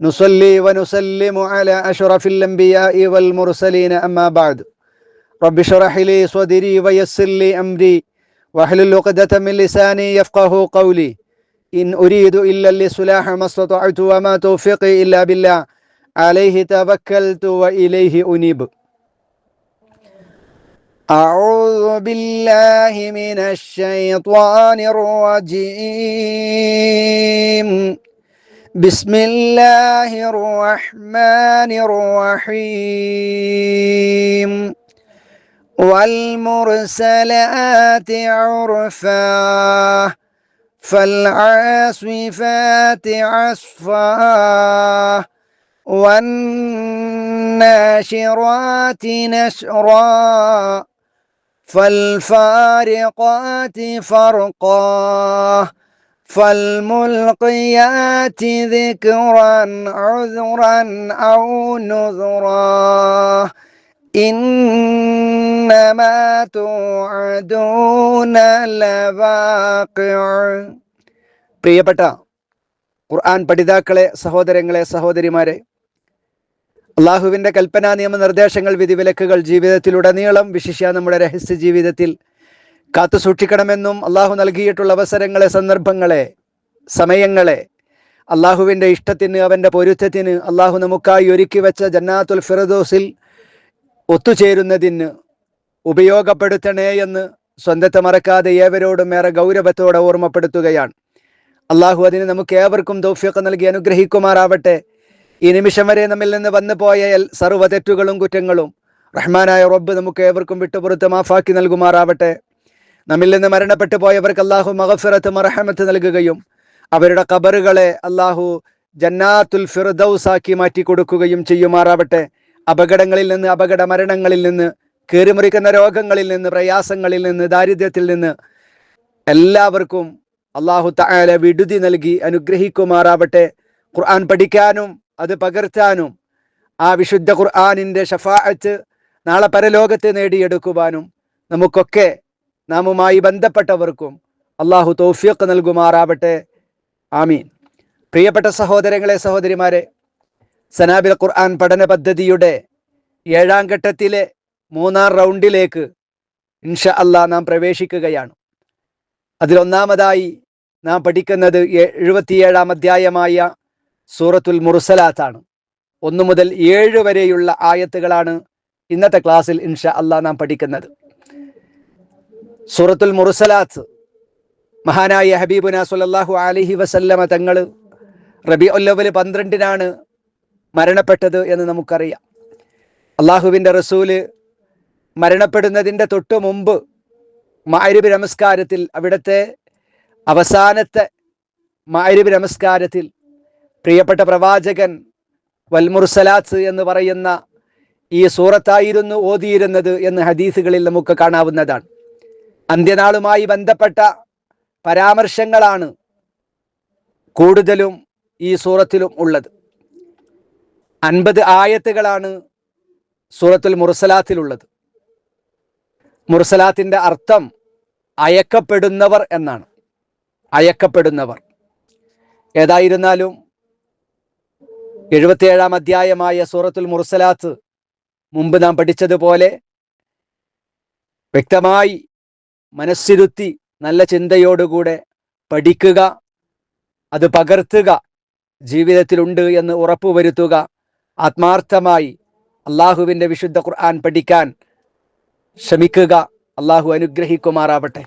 نصلي ونسلم على أشرف الأنبياء والمرسلين أما بعد. رب اشرح لي صدري ويسر لي أمري واحلل عقدة من لساني يفقه قولي. إن أريد إلا الإصلاح ما استطعت وما توفيقي إلا بالله. عليه توكلت وإليه أنيب. أعوذ بالله من الشيطان الرجيم. بسم الله الرحمن الرحيم والمرسلات عرفا فالعاصفات عصفا والناشرات نشرا فالفارقات فرقا فالملقيات ذكرا عذرا أو نذرا إنما توعدون لواقع പ്രിയപ്പെട്ട ഖുർആൻ പഠിതാക്കളെ സഹോദരങ്ങളെ സഹോദരിമാരെ അള്ളാഹുവിൻ്റെ കൽപ്പനാ നിയമനിർദ്ദേശങ്ങൾ വിധിവിലക്കുകൾ ജീവിതത്തിലുടനീളം വിശിഷ്യ നമ്മുടെ രഹസ്യ ജീവിതത്തിൽ കാത്തു സൂക്ഷിക്കണമെന്നും അള്ളാഹു നൽകിയിട്ടുള്ള അവസരങ്ങളെ സന്ദർഭങ്ങളെ സമയങ്ങളെ അള്ളാഹുവിന്റെ ഇഷ്ടത്തിന് അവന്റെ പൊരുത്തത്തിന് അള്ളാഹു നമുക്കായി ഒരുക്കി വെച്ച ജന്നാത്തുൽ ഫിറദോസിൽ ഒത്തുചേരുന്നതിന് ഉപയോഗപ്പെടുത്തണേ എന്ന് സ്വന്തത്തെ മറക്കാതെ ഏവരോടും ഏറെ ഗൗരവത്തോടെ ഓർമ്മപ്പെടുത്തുകയാണ്. അള്ളാഹു അതിന് നമുക്ക് ഏവർക്കും ദൗഫ്യൊക്കെ നൽകി അനുഗ്രഹിക്കുമാറാവട്ടെ. ഈ നിമിഷം വരെ നമ്മിൽ നിന്ന് വന്നു പോയ സർവ തെറ്റുകളും കുറ്റങ്ങളും റഹ്മാനായ റബ്ബ് നമുക്ക് ഏവർക്കും വിട്ടുപുറത്ത് മാഫാക്കി നൽകുമാറാവട്ടെ. നമ്മിൽ നിന്ന് മരണപ്പെട്ടു പോയവർക്ക് അള്ളാഹു മഹഫിറത്ത് മറഹമത്ത് നൽകുകയും അവരുടെ കബറുകളെ അള്ളാഹു ജന്നാത്തുൽ ഫിർദൌസാക്കി മാറ്റി കൊടുക്കുകയും ചെയ്യുമാറാവട്ടെ. അപകടങ്ങളിൽ നിന്ന് അപകട മരണങ്ങളിൽ നിന്ന് കീറിമുറിക്കുന്ന രോഗങ്ങളിൽ നിന്ന് പ്രയാസങ്ങളിൽ നിന്ന് ദാരിദ്ര്യത്തിൽ നിന്ന് എല്ലാവർക്കും അള്ളാഹു തആല വിടുതി നൽകി അനുഗ്രഹിക്കുമാറാവട്ടെ. ഖുർആൻ പഠിക്കാനും അത് പകർത്താനും ആ വിശുദ്ധ ഖുർആാനിന്റെ ഷഫാഅത്ത് നാളെ പരലോകത്തെ നേടിയെടുക്കുവാനും നമുക്കൊക്കെ നാമുമായി ബന്ധപ്പെട്ടവർക്കും അള്ളാഹു തോഫിയൊക്കെ നൽകുമാറാവട്ടെ. ആമീൻ. പ്രിയപ്പെട്ട സഹോദരങ്ങളെ സഹോദരിമാരെ സനാബിൽ ഖുർആൻ പഠന പദ്ധതിയുടെ ഏഴാം ഘട്ടത്തിലെ മൂന്നാം റൗണ്ടിലേക്ക് ഇൻഷ അല്ലാ നാം പ്രവേശിക്കുകയാണ്. അതിലൊന്നാമതായി നാം പഠിക്കുന്നത് എഴുപത്തിയേഴാം അധ്യായമായ സൂറത്തുൽ മുർസലാത്താണ്. ഒന്നു മുതൽ ഏഴ് വരെയുള്ള ആയത്തുകളാണ് ഇന്നത്തെ ക്ലാസ്സിൽ ഇൻഷ അല്ലാ നാം പഠിക്കുന്നത്. സൂറത്തുൽ മുറുസലാത്ത് മഹാനായ ഹബീബുന സുലല്ലാഹു അലൈഹി വസല്ലമ തങ്ങൾ റബി ഒല്ലവൽ പന്ത്രണ്ടിനാണ് മരണപ്പെട്ടത് എന്ന് നമുക്കറിയാം. അള്ളാഹുവിന്റെ റസൂൽ മരണപ്പെടുന്നതിന്റെ തൊട്ടു മുമ്പ് മാരിബ് നമസ്കാരത്തിൽ അവിടുത്തെ അവസാനത്തെ മാരിബ് നമസ്കാരത്തിൽ പ്രിയപ്പെട്ട പ്രവാചകൻ വൽമുർസലാത്ത് എന്ന് പറയുന്ന ഈ സൂറത്തായിരുന്നു ഓതിയിരുന്നത് എന്ന് ഹദീസുകളിൽ നമുക്ക് കാണാവുന്നതാണ്. അന്ത്യനാളുമായി ബന്ധപ്പെട്ട പരാമർശങ്ങളാണ് കൂടുതലും ഈ സൂറത്തിലും ഉള്ളത്. അൻപത് ആയത്തുകളാണ് സൂറത്തുൽ മുർസലാത്തിലുള്ളത്. മുർസലാത്തിന്റെ അർത്ഥം അയക്കപ്പെടുന്നവർ എന്നാണ്. അയക്കപ്പെടുന്നവർ. ഏതായിരുന്നാലും എഴുപത്തിയേഴാം അധ്യായമായ സൂറത്തുൽ മുർസലാത്ത് മുമ്പ് നാം പഠിച്ചതുപോലെ വ്യക്തമായി മനസ്സിരുത്തി നല്ല ചിന്തയോടുകൂടെ പഠിക്കുക അത് പകർത്തുക ജീവിതത്തിലുണ്ട് എന്ന് ഉറപ്പുവരുത്തുക ആത്മാർത്ഥമായി അള്ളാഹുവിന്റെ വിശുദ്ധ ഖുർആൻ പഠിക്കാൻ ശ്രമിക്കുക. അള്ളാഹു അനുഗ്രഹിക്കുമാറാവട്ടെ.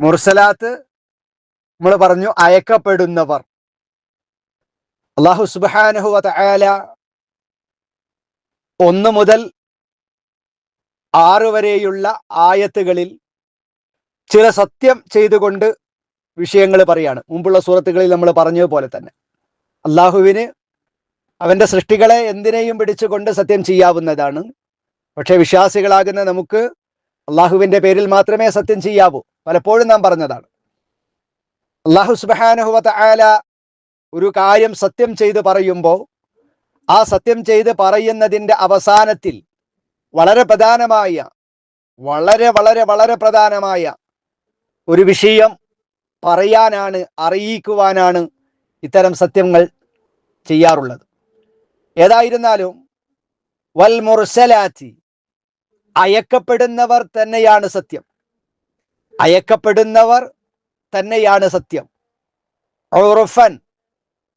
മുർസലാത്ത് നമ്മൾ പറഞ്ഞു അയക്കപ്പെടുന്നവർ. അള്ളാഹു സുബ്ഹാനഹു വതആല ഒന്ന് മുതൽ ആറ് വരെയുള്ള ആയത്തുകളിൽ ചില സത്യം ചെയ്തുകൊണ്ട് വിഷയങ്ങൾ പറയാണ്. മുമ്പുള്ള സൂറത്തുകളിൽ നമ്മൾ പറഞ്ഞതുപോലെ തന്നെ. അള്ളാഹുവിന് അവന്റെ സൃഷ്ടികളെ എന്തിനേയും പിടിച്ചുകൊണ്ട് സത്യം ചെയ്യാവുന്നതാണ്. പക്ഷേ വിശ്വാസികളാകുന്ന നമുക്ക് അള്ളാഹുവിന്റെ പേരിൽ മാത്രമേ സത്യം ചെയ്യാവൂ. പലപ്പോഴും നാം പറഞ്ഞതാണ്. അള്ളാഹു സുബാനഹുല ഒരു കാര്യം സത്യം ചെയ്ത് പറയുമ്പോൾ ആ സത്യം ചെയ്ത് പറയുന്നതിന്റെ അവസാനത്തിൽ വളരെ പ്രധാനമായ വളരെ വളരെ വളരെ പ്രധാനമായ ഒരു വിഷയം പറയാനാണ് അറിയിക്കുവാനാണ് ഇത്തരം സത്യങ്ങൾ ചെയ്യാറുള്ളത്. ഏതായിരുന്നാലും വൽ മുർസലാത്തി അയക്കപ്പെടുന്നവർ തന്നെയാണ് സത്യം. അയക്കപ്പെടുന്നവർ തന്നെയാണ് സത്യം. ഉറുഫൻ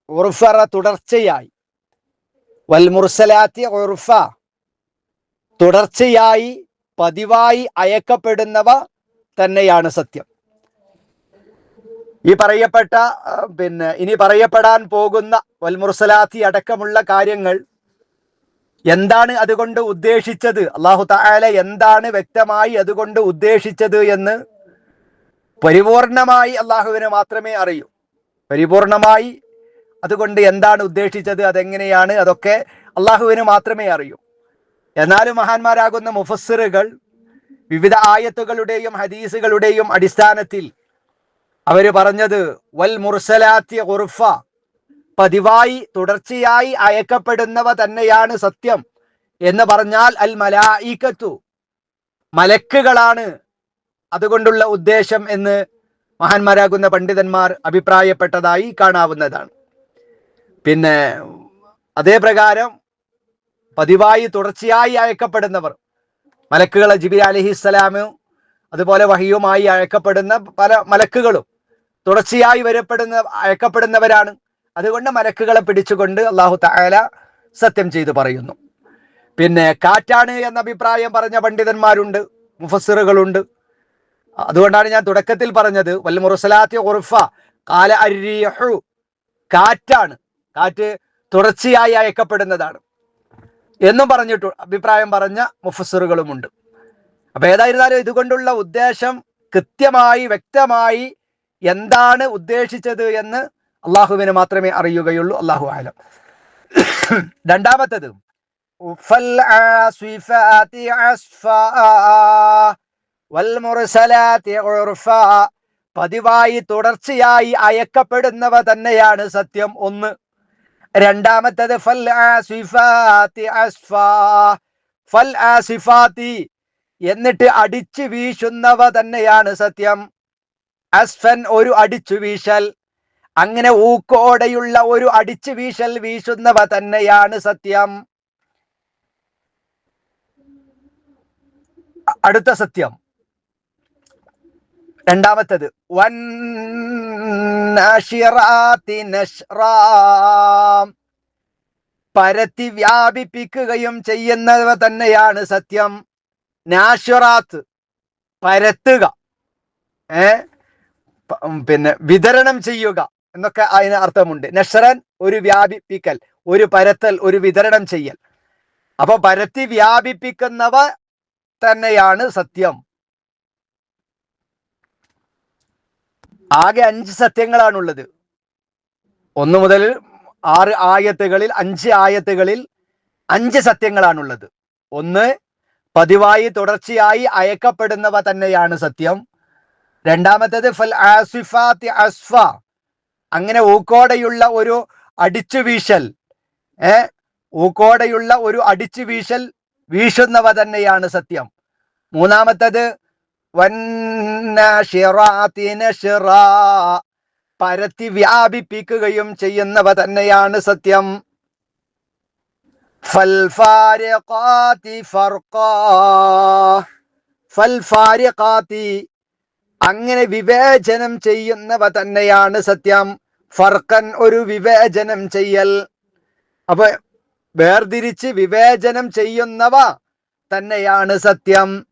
ഉറുഫറ തുടർച്ചയായി. വൽമുർസലാത്തി ഉറുഫ. തുടർച്ചയായി പതിവായി അയക്കപ്പെടുന്നവ തന്നെയാണ് സത്യം. ഈ പറയപ്പെട്ട പിന്നെ ഇനി പറയപ്പെടാൻ പോകുന്ന വൽമുർസലാത്തി അടക്കമുള്ള കാര്യങ്ങൾ എന്താണ് അതുകൊണ്ട് ഉദ്ദേശിച്ചത്? അള്ളാഹു താല എന്താണ് വ്യക്തമായി അതുകൊണ്ട് ഉദ്ദേശിച്ചത് എന്ന് പരിപൂർണമായി അള്ളാഹുവിന് മാത്രമേ അറിയൂ. പരിപൂർണമായി അതുകൊണ്ട് എന്താണ് ഉദ്ദേശിച്ചത് അതെങ്ങനെയാണ് അതൊക്കെ അള്ളാഹുവിന് മാത്രമേ അറിയൂ. എന്നാലും മഹാന്മാരാകുന്ന മുഫസ്സിറുകൾ വിവിധ ആയത്തുകളുടെയും ഹദീസുകളുടെയും അടിസ്ഥാനത്തിൽ അവർ പറഞ്ഞത് വൽ മുർസലാത്തി ഉർഫ പതിവായി തുടർച്ചയായി അയക്കപ്പെടുന്നവ തന്നെയാണ് സത്യം എന്ന് പറഞ്ഞാൽ അൽ മലായിക്കത്തു മലക്കുകളാണ് അതുകൊണ്ടുള്ള ഉദ്ദേശം എന്ന് മഹാന്മാരാകുന്ന പണ്ഡിതന്മാർ അഭിപ്രായപ്പെട്ടതായി കാണാവുന്നതാണ്. പിന്നെ അതേപ്രകാരം പതിവായി തുടർച്ചയായി അയക്കപ്പെടുന്നവർ മലക്കുകളെ ജിബി അലഹിസ്സലാമും അതുപോലെ വഹിയുമായി അയക്കപ്പെടുന്ന പല മലക്കുകളും തുടർച്ചയായി വരപ്പെടുന്ന അയക്കപ്പെടുന്നവരാണ്. അതുകൊണ്ട് മലക്കുകളെ പിടിച്ചുകൊണ്ട് അള്ളാഹു തആല സത്യം ചെയ്തു പറയുന്നു. പിന്നെ കാറ്റാണ് എന്ന അഭിപ്രായം പറഞ്ഞ പണ്ഡിതന്മാരുണ്ട് മുഫസ്സിറുകളുണ്ട്. അതുകൊണ്ടാണ് ഞാൻ തുടക്കത്തിൽ പറഞ്ഞത് വൽ മുറസലാത്തി ഉർഫ കാല അരിഹു കാറ്റാണ്. കാറ്റ് തുടർച്ചയായി അയക്കപ്പെടുന്നതാണ് എന്നും പറഞ്ഞിട്ടു അഭിപ്രായം പറഞ്ഞ മുഫസറുകളുമുണ്ട് അപ്പം ഏതായിരുന്നാലും ഇതുകൊണ്ടുള്ള ഉദ്ദേശം കൃത്യമായി വ്യക്തമായി എന്താണ് ഉദ്ദേശിച്ചത് എന്ന് അള്ളാഹുവിന് മാത്രമേ അറിയുകയുള്ളൂ. അള്ളാഹു ആലം രണ്ടാമത്തത് പതിവായി തുടർച്ചയായി അയക്കപ്പെടുന്നവ തന്നെയാണ് സത്യം ഒന്ന്. രണ്ടാമത്തത് ഫൽ ആസിഫാത്തി അസ്ഫാ. ഫൽ ആസിഫാത്തി എന്നിട്ട് അടിച്ചു വീശുന്നവ തന്നെയാണ് സത്യം. അസ്ഫൻ ഒരു അടിച്ചു വീശൽ. അങ്ങനെ ഊക്കോടെയുള്ള ഒരു അടിച്ചു വീശൽ വീശുന്നവ തന്നെയാണ് സത്യം. അടുത്ത സത്യം. രണ്ടാമത്തത്. വൻ പരത്തി വ്യാപിപ്പിക്കുകയും ചെയ്യുന്നവ തന്നെയാണ് സത്യം. നാഷുറാത്ത് പരത്തുക. ഏ? പിന്നെ വിതരണം ചെയ്യുക എന്നൊക്കെ അതിന് അർത്ഥമുണ്ട്. നഷറൻ ഒരു വ്യാപിപ്പിക്കൽ ഒരു പരത്തൽ ഒരു വിതരണം ചെയ്യൽ. അപ്പൊ പരത്തി വ്യാപിപ്പിക്കുന്നവ തന്നെയാണ് സത്യം. ആകെ അഞ്ച് സത്യങ്ങളാണുള്ളത്. ഒന്ന് മുതൽ ആറ് ആയത്തുകളിൽ അഞ്ച് ആയത്തുകളിൽ അഞ്ച് സത്യങ്ങളാണുള്ളത്. ഒന്ന് പതിവായി തുടർച്ചയായി അയക്കപ്പെടുന്നവ തന്നെയാണ് സത്യം. രണ്ടാമത്തേത് ഫൽ ആസിഫാത്തി അസ്ഫ. അങ്ങനെ ഊക്കോടെയുള്ള ഒരു അടിച്ചു വീശൽ ഏ? ഊക്കോടെയുള്ള ഒരു അടിച്ചു വീശൽ വീശുന്നവ തന്നെയാണ് സത്യം. മൂന്നാമത്തത്. പരത്തി വ്യാപിപ്പിക്കുകയും ചെയ്യുന്നവ തന്നെയാണ് സത്യം. അങ്ങനെ വിവേചനം ചെയ്യുന്നവ തന്നെയാണ് സത്യം. ഫർക്കൻ ഒരു വിവേചനം ചെയ്യൽ. അപ്പൊ വേർതിരിച്ച് വിവേചനം ചെയ്യുന്നവ തന്നെയാണ് സത്യം.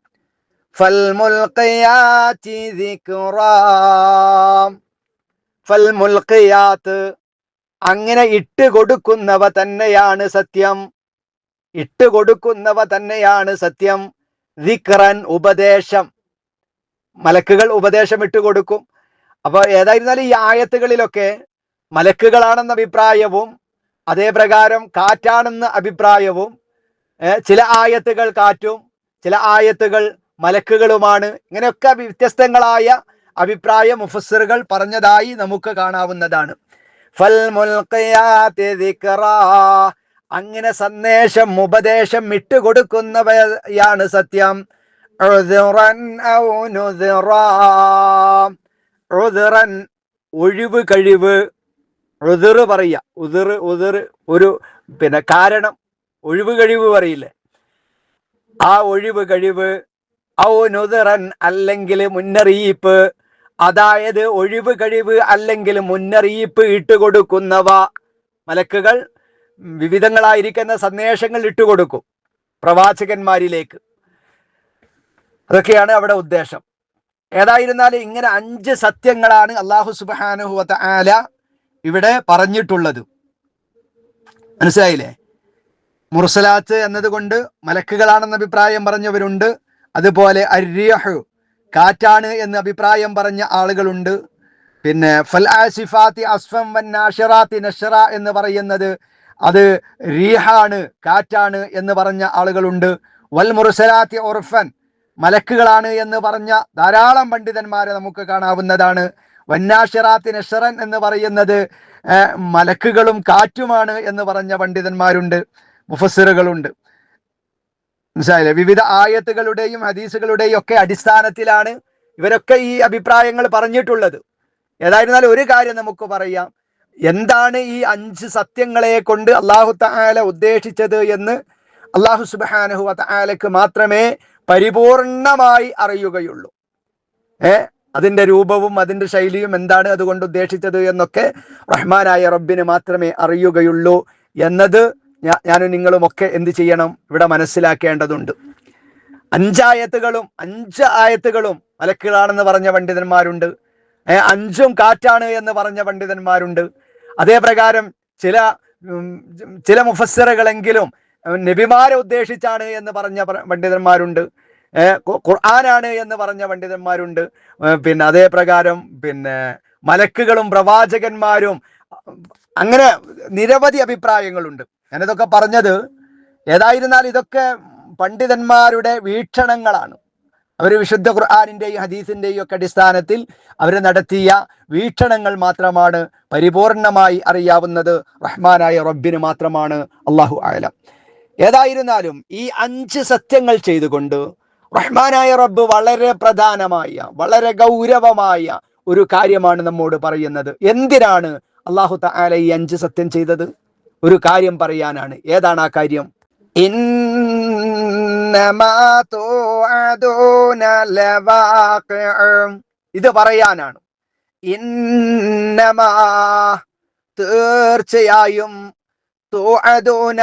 ഫൽമുൽഖിയാത്തി ദിക്റാം. ഫൽമുൽഖിയാത്ത് അങ്ങനെ ഇട്ട് കൊടുക്കുന്നവ തന്നെയാണ് സത്യം. ഇട്ട് കൊടുക്കുന്നവ തന്നെയാണ് സത്യം. ദിക്റൻ ഉപദേശം. മലക്കുകൾ ഉപദേശം ഇട്ട് കൊടുക്കും അപ്പൊ ഏതായിരുന്നാലും ഈ ആയത്തുകളിലൊക്കെ മലക്കുകളാണെന്ന അഭിപ്രായവും അതേ പ്രകാരം കാറ്റാണെന്ന അഭിപ്രായവും ചില ആയത്തുകൾ കാറ്റും ചില ആയത്തുകൾ മലക്കുകളുമാണ്. ഇങ്ങനെയൊക്കെ വ്യത്യസ്തങ്ങളായ അഭിപ്രായ മുഫസറുകൾ പറഞ്ഞതായി നമുക്ക് കാണാവുന്നതാണ്. അങ്ങനെ സന്ദേശം ഉപദേശം ഇട്ടുകൊടുക്കുന്നവയാണ് സത്യം. ഒഴിവ് കഴിവ്. ഉതിറ് പറയുക. ഉതിറ് ഉതിർ ഒരു പിന്നെ കാരണം. ഒഴിവ് കഴിവ് പറയില്ലേ? ആ ഒഴിവ് കഴിവ് ഔ അല്ലെങ്കിൽ മുന്നറിയിപ്പ്. അതായത് ഒഴിവ് കഴിവ് അല്ലെങ്കിൽ മുന്നറിയിപ്പ് ഇട്ടുകൊടുക്കുന്നവ. മലക്കുകൾ വിവിധങ്ങളായിരിക്കുന്ന സന്ദേശങ്ങൾ ഇട്ടുകൊടുക്കും പ്രവാചകന്മാരിലേക്ക്. അതൊക്കെയാണ് അവിടെ ഉദ്ദേശം. ഏതായിരുന്നാലും ഇങ്ങനെ അഞ്ച് സത്യങ്ങളാണ് അള്ളാഹു സുബാനുഹുവത്ത ആല ഇവിടെ പറഞ്ഞിട്ടുള്ളത്. മനസ്സിലായില്ലേ? മുർസലാത്ത് എന്നതുകൊണ്ട് മലക്കുകളാണെന്ന അഭിപ്രായം പറഞ്ഞവരുണ്ട്. അതുപോലെ അര്യഹു കാറ്റാണ് എന്ന് അഭിപ്രായം പറഞ്ഞ ആളുകളുണ്ട്. പിന്നെ ഫൽ ആസിഫാത്തി അസ്ഫം വൻ നാഷറാത്തി നഷറ എന്ന് പറയുന്നത് അത് റീഹാണ് കാറ്റാണ് എന്ന് പറഞ്ഞ ആളുകളുണ്ട്. വൽ മുർസലാത്തി ഉർഫൻ മലക്കുകളാണ് എന്ന് പറഞ്ഞ ധാരാളം പണ്ഡിതന്മാരെ നമുക്ക് കാണാവുന്നതാണ്. വന്നാഷിറാത്തി നഷറൻ എന്ന് പറയുന്നത് മലക്കുകളും കാറ്റുമാണ് എന്ന് പറഞ്ഞ പണ്ഡിതന്മാരുണ്ട് മുഫസ്സിറുകളുണ്ട്. മനസ്സിലായില്ലേ? വിവിധ ആയത്തുകളുടെയും ഹദീസുകളുടെയും ഒക്കെ അടിസ്ഥാനത്തിലാണ് ഇവരൊക്കെ ഈ അഭിപ്രായങ്ങൾ പറഞ്ഞിട്ടുള്ളത്. ഏതായിരുന്നാലും ഒരു കാര്യം നമുക്ക് പറയാം. എന്താണ് ഈ അഞ്ച് സത്യങ്ങളെ കൊണ്ട് അള്ളാഹു തആല ഉദ്ദേശിച്ചത് എന്ന് അള്ളാഹു സുബാനഹു തആലക്ക് മാത്രമേ പരിപൂർണമായി അറിയുകയുള്ളൂ. ഏ? അതിന്റെ രൂപവും അതിന്റെ ശൈലിയും എന്താണ് അതുകൊണ്ട് ഉദ്ദേശിച്ചത് എന്നൊക്കെ റഹ്മാനായ റബ്ബിന് മാത്രമേ അറിയുകയുള്ളൂ എന്നത് ഞാനും നിങ്ങളും ഒക്കെ എന്ത് ചെയ്യണം? ഇവിടെ മനസ്സിലാക്കേണ്ടതുണ്ട്. അഞ്ചായത്തുകളും അഞ്ച് ആയത്തുകളും മലക്കുകളാണെന്ന് പറഞ്ഞ പണ്ഡിതന്മാരുണ്ട്. അഞ്ചും കാറ്റാണ് എന്ന് പറഞ്ഞ പണ്ഡിതന്മാരുണ്ട്. അതേപ്രകാരം ചില ചില മുഫസ്സറുകളെങ്കിലും നബിമാരെ ഉദ്ദേശിച്ചാണ് എന്ന് പറഞ്ഞ പണ്ഡിതന്മാരുണ്ട്. ഖുർആാനാണ് ഖുർആനാണ് എന്ന് പറഞ്ഞ പണ്ഡിതന്മാരുണ്ട്. പിന്നെ അതേപ്രകാരം പിന്നെ മലക്കുകളും പ്രവാചകന്മാരും അങ്ങനെ നിരവധി അഭിപ്രായങ്ങളുണ്ട്. ഞാനിതൊക്കെ പറഞ്ഞത് ഏതായിരുന്നാൽ ഇതൊക്കെ പണ്ഡിതന്മാരുടെ വീക്ഷണങ്ങളാണ്. അവർ വിശുദ്ധ ഖുർആാനിന്റെയും ഹദീസിന്റെയും ഒക്കെ അടിസ്ഥാനത്തിൽ അവർ നടത്തിയ വീക്ഷണങ്ങൾ മാത്രമാണ് പരിപൂർണമായി അറിയാവുന്നത്. റഹ്മാനായ റബ്ബിന് മാത്രമാണ്. അള്ളാഹു ആലം ഏതായിരുന്നാലും ഈ അഞ്ച് സത്യങ്ങൾ ചെയ്തുകൊണ്ട് റഹ്മാനായ റബ്ബ് വളരെ പ്രധാനമായ വളരെ ഗൗരവമായ ഒരു കാര്യമാണ് നമ്മോട് പറയുന്നത്. എന്തിനാണ് അള്ളാഹു താല ഈ അഞ്ച് സത്യം ചെയ്തത്? ഒരു കാര്യം പറയാനാണ്. ഏതാണ് ആ കാര്യം. ഇത് പറയാനാണ്. ഇന്നമാ തീർച്ചയായും തുഅദൂന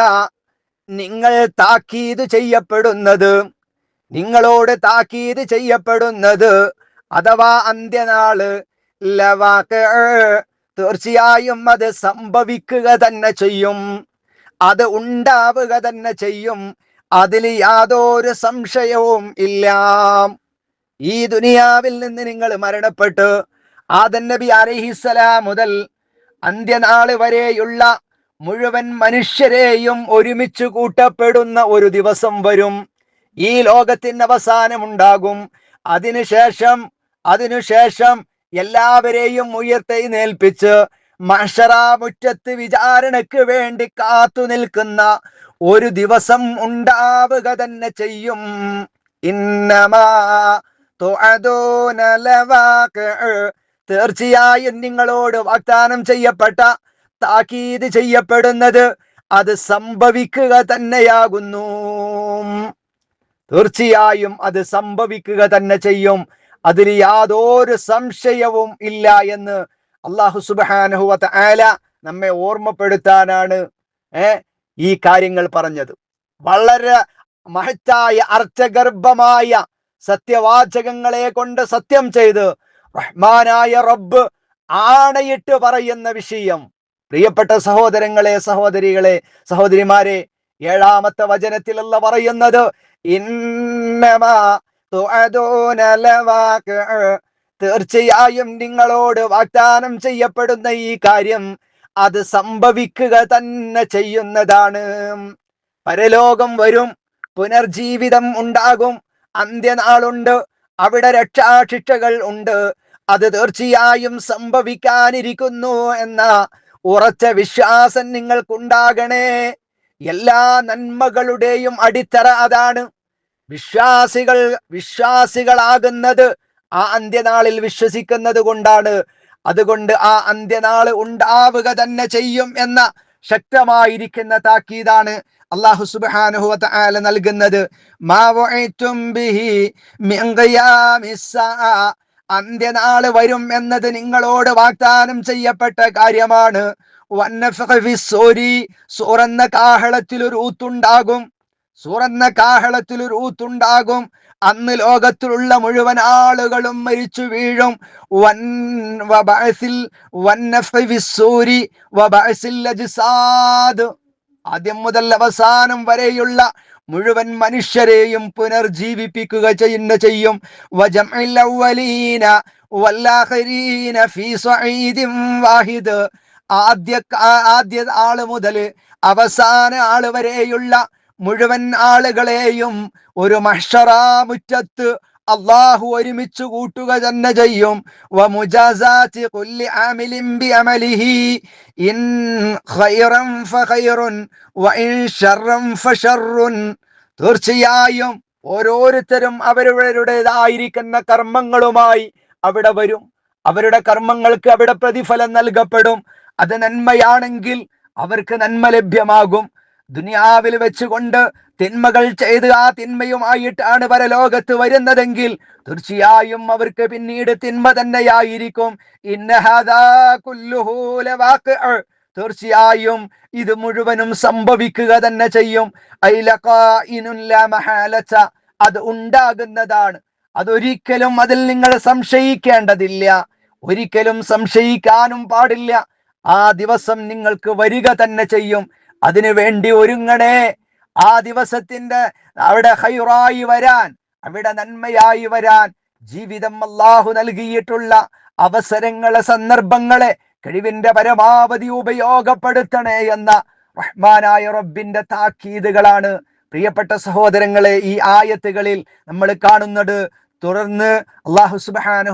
നിങ്ങൾ താക്കീത് ചെയ്യപ്പെടുന്നത് നിങ്ങളോട് താക്കീത് ചെയ്യപ്പെടുന്നത് അഥവാ അന്ത്യനാൾ ലവാഖ് തീർച്ചയായും അത് സംഭവിക്കുക തന്നെ ചെയ്യും. അത് ഉണ്ടാവുക തന്നെ ചെയ്യും. അതിൽ യാതൊരു സംശയവും ഇല്ല. ഈ ദുനിയാവിൽ നിന്ന് നിങ്ങൾ മരണപ്പെട്ട് ആദൻ നബി അലഹിസലാം മുതൽ അന്ത്യനാൾ വരെയുള്ള മുഴുവൻ മനുഷ്യരെയും ഒരുമിച്ച് കൂട്ടപ്പെടുന്ന ഒരു ദിവസം വരും. ഈ ലോകത്തിന് അവസാനമുണ്ടാകും അതിനുശേഷം അതിനുശേഷം എല്ലാവരെയും ഉയർത്തെഴുന്നേൽപ്പിച്ച് മഷറാമുറ്റത്ത് വിചാരണയ്ക്ക് വേണ്ടി കാത്തു നിൽക്കുന്ന ഒരു ദിവസം ഉണ്ടാവുക തന്നെ ചെയ്യും. ഇന്നമാ. തീർച്ചയായും നിങ്ങളോട് വാഗ്ദാനം ചെയ്യപ്പെട്ട താക്കീത് ചെയ്യപ്പെടുന്നത് അത് സംഭവിക്കുക തന്നെയാകുന്നു. തീർച്ചയായും അത് സംഭവിക്കുക തന്നെ ചെയ്യും. അതിൽ യാതൊരു സംശയവും ഇല്ല എന്ന് അള്ളാഹു സുബാനഹുവത്ത് ആല നമ്മെ ഓർമ്മപ്പെടുത്താനാണ് ഈ കാര്യങ്ങൾ പറഞ്ഞത് വളരെ മഹത്തായ അർത്ഥഗർഭമായ സത്യവാചകങ്ങളെ കൊണ്ട് സത്യം ചെയ്ത് റഹ്മാനായ റബ്ബ് ആണയിട്ട് പറയുന്ന വിഷയം പ്രിയപ്പെട്ട സഹോദരങ്ങളെ സഹോദരികളെ സഹോദരിമാരെ ഏഴാമത്തെ വചനത്തിലല്ല പറയുന്നത് ഇന്നമാ. തീർച്ചയായും നിങ്ങളോട് വാഗ്ദാനം ചെയ്യപ്പെടുന്ന ഈ കാര്യം അത് സംഭവിക്കുക തന്നെ ചെയ്യുന്നതാണ്. പരലോകം വരും പുനർജീവിതം ഉണ്ടാകും അന്ത്യനാളുണ്ട് അവിടെ രക്ഷാശിക്ഷകൾ ഉണ്ട്. അത് തീർച്ചയായും സംഭവിക്കാനിരിക്കുന്നു എന്ന ഉറച്ച വിശ്വാസം നിങ്ങൾക്കുണ്ടാകണേ. എല്ലാ നന്മകളുടെയും അടിത്തറ അതാണ്. വിശ്വാസികൾ വിശ്വാസികളാകുന്നത് ആ അന്ത്യനാളിൽ വിശ്വസിക്കുന്നത് കൊണ്ടാണ് അതുകൊണ്ട് ആ അന്ത്യനാൾ ഉണ്ടാവുക തന്നെ ചെയ്യും എന്ന ശക്തമായിരിക്കുന്ന താക്കീതാണ് അള്ളാഹു സുബ്ഹാനഹു ആല നൽകുന്നത്. അന്ത്യനാൾ വരും എന്നത് നിങ്ങളോട് വാഗ്ദാനം ചെയ്യപ്പെട്ട കാര്യമാണ്. സൂറെന്ന കാഹളത്തിൽ ഒരു ഊത്തുണ്ടാകും സൂറെന്ന കാഹളത്തിൽ ഒരു ഊത്തുണ്ടാകും. അന്ന് ലോകത്തിലുള്ള മുഴുവൻ ആളുകളും മരിച്ചു വീഴും. വൻ. ആദ്യം മുതൽ അവസാനം വരെയുള്ള മുഴുവൻ മനുഷ്യരെയും പുനർജീവിപ്പിക്കുക ചെയ്യുന്ന ചെയ്യും. ആദ്യ ആദ്യ ആൾ മുതൽ അവസാന ആൾ വരെയുള്ള മുഴുവൻ ആളുകളെയും ഒരു മഷറാമുറ്റത്ത് അള്ളാഹു ഒരുമിച്ച് കൂട്ടുക തന്നെ ചെയ്യും. തീർച്ചയായും ഓരോരുത്തരും അവരവരുടേതായിരിക്കുന്ന കർമ്മങ്ങളുമായി അവിടെ വരും. അവരുടെ കർമ്മങ്ങൾക്ക് അവിടെ പ്രതിഫലം നൽകപ്പെടും. അത് നന്മയാണെങ്കിൽ അവർക്ക് നന്മ ലഭ്യമാകും. ദുനിയാവിൽ വെച്ചുകൊണ്ട് തിന്മകൾ ചെയ്ത് ആ തിന്മയുമായിട്ടാണ് പരലോകത്ത് വരുന്നതെങ്കിൽ തീർച്ചയായും അവർക്ക് പിന്നീട് തിന്മ തന്നെയായിരിക്കും. തീർച്ചയായും ഇത് മുഴുവനും സംഭവിക്കുക തന്നെ ചെയ്യും. അത് ഉണ്ടാകുന്നതാണ്. അതൊരിക്കലും അതിൽ നിങ്ങൾ സംശയിക്കേണ്ടതില്ല. ഒരിക്കലും സംശയിക്കാനും പാടില്ല. ആ ദിവസം നിങ്ങൾക്ക് വരിക തന്നെ ചെയ്യും. അതിനു വേണ്ടി ഒരുങ്ങണേ. ആ ദിവസത്തിന്റെ അവിടെ ഹൈറായി വരാൻ അവിടെ നന്മയായി വരാൻ ജീവിതം അള്ളാഹു നൽകിയിട്ടുള്ള അവസരങ്ങളെ സന്ദർഭങ്ങളെ കഴിവിന്റെ പരമാവധി ഉപയോഗപ്പെടുത്തണേ എന്ന റഹ്മാനായ റബ്ബിന്റെ താക്കീതുകളാണ് പ്രിയപ്പെട്ട സഹോദരങ്ങളെ ഈ ആയത്തുകളിൽ നമ്മൾ കാണുന്നത്. തുടർന്ന് അള്ളാഹു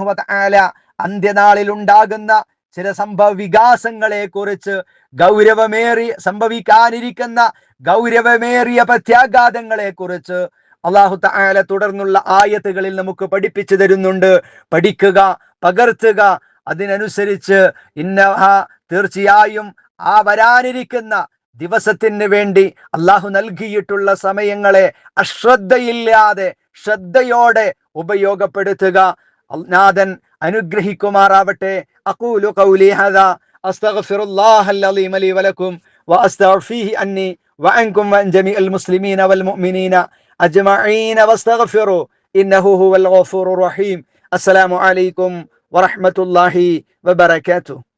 വതആല അന്ത്യനാളിൽ ഉണ്ടാകുന്ന ചില സംഭവ വികാസങ്ങളെ കുറിച്ച് ഗൗരവമേറി സംഭവിക്കാനിരിക്കുന്ന ഗൗരവമേറിയ പ്രത്യാഘാതങ്ങളെ കുറിച്ച് അള്ളാഹു താല തുടർന്നുള്ള ആയത്തുകളിൽ നമുക്ക് പഠിപ്പിച്ചു തരുന്നുണ്ട്. പഠിക്കുക പകർത്തുക. അതിനനുസരിച്ച് ഇന്ന തീർച്ചയായും ആ വരാനിരിക്കുന്ന ദിവസത്തിന് വേണ്ടി അള്ളാഹു നൽകിയിട്ടുള്ള സമയങ്ങളെ അശ്രദ്ധയില്ലാതെ ശ്രദ്ധയോടെ ഉപയോഗപ്പെടുത്തുക. നാഥൻ അനുഗ്രഹിക്കുമാറാവട്ടെ. അഖൂലു ഖൗലി ഹദാ. അസ്തഗ്ഫിറുല്ലാഹൽ അലീം ലി വലക്കും വഅസ്തഗ്ഫീഹി അന്നി. വഅൻകും വഅൻ ജമീഅൽ മുസ്ലിമീന വൽ മുഅ്മിനീന. അജ്മഈന വസ്തഗ്ഫിറു. ഇന്നഹു ഹുവൽ ഗഫൂറുർ റഹീം. അസ്സലാമു അലൈക്കും വറഹ്മത്തുള്ളാഹി വബറകാതുഹു.